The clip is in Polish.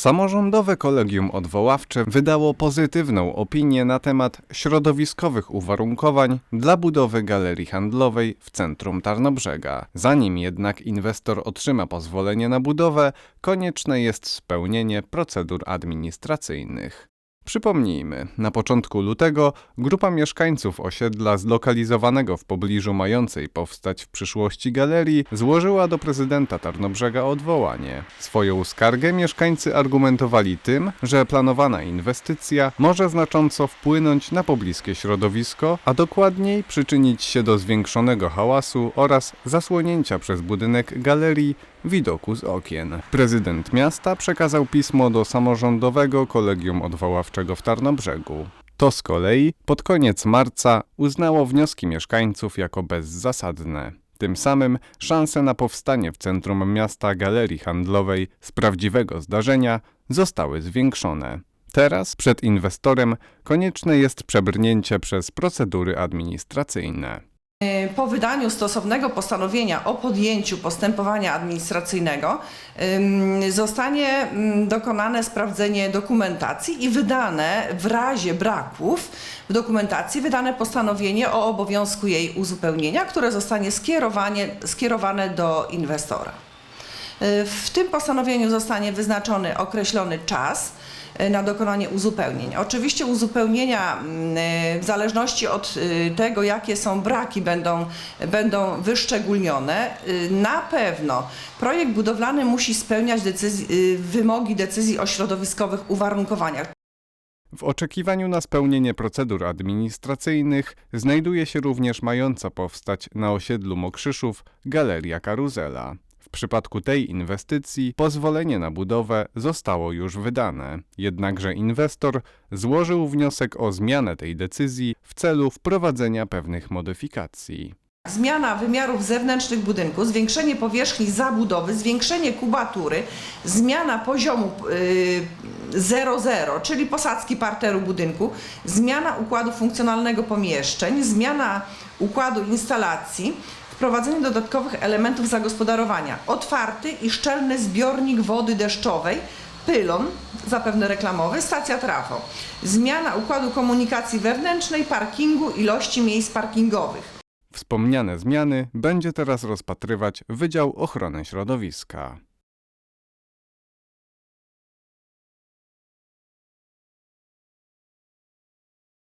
Samorządowe Kolegium Odwoławcze wydało pozytywną opinię na temat środowiskowych uwarunkowań dla budowy galerii handlowej w centrum Tarnobrzega. Zanim jednak inwestor otrzyma pozwolenie na budowę, konieczne jest spełnienie procedur administracyjnych. Przypomnijmy, na początku lutego grupa mieszkańców osiedla zlokalizowanego w pobliżu mającej powstać w przyszłości galerii złożyła do prezydenta Tarnobrzega odwołanie. Swoją skargę mieszkańcy argumentowali tym, że planowana inwestycja może znacząco wpłynąć na pobliskie środowisko, a dokładniej przyczynić się do zwiększonego hałasu oraz zasłonięcia przez budynek galerii widoku z okien. Prezydent miasta przekazał pismo do samorządowego kolegium odwoławczego w Tarnobrzegu. To z kolei pod koniec marca uznało wnioski mieszkańców jako bezzasadne. Tym samym szanse na powstanie w centrum miasta galerii handlowej z prawdziwego zdarzenia zostały zwiększone. Teraz przed inwestorem konieczne jest przebrnięcie przez procedury administracyjne. Po wydaniu stosownego postanowienia o podjęciu postępowania administracyjnego zostanie dokonane sprawdzenie dokumentacji i wydane w razie braków w dokumentacji wydane postanowienie o obowiązku jej uzupełnienia, które zostanie skierowane do inwestora. Y, W tym postanowieniu zostanie wyznaczony określony czas y, na dokonanie uzupełnień. Oczywiście uzupełnienia mm, y, w zależności od tego, jakie są braki, będą, będą wyszczególnione. Na pewno projekt budowlany musi spełniać decyzji, wymogi decyzji o środowiskowych uwarunkowaniach. W oczekiwaniu na spełnienie procedur administracyjnych znajduje się również mająca powstać na osiedlu Mokrzyszów Galeria Karuzela. W przypadku tej inwestycji pozwolenie na budowę zostało już wydane, jednakże inwestor złożył wniosek o zmianę tej decyzji w celu wprowadzenia pewnych modyfikacji. Zmiana wymiarów zewnętrznych budynku, zwiększenie powierzchni zabudowy, zwiększenie kubatury, zmiana poziomu y, 00, czyli posadzki parteru budynku, zmiana układu funkcjonalnego pomieszczeń, zmiana układu instalacji, wprowadzenie dodatkowych elementów zagospodarowania, otwarty i szczelny zbiornik wody deszczowej, pylon, zapewne reklamowy, stacja trafo, zmiana układu komunikacji wewnętrznej, parkingu, ilości miejsc parkingowych. Wspomniane zmiany będzie teraz rozpatrywać Wydział Ochrony Środowiska.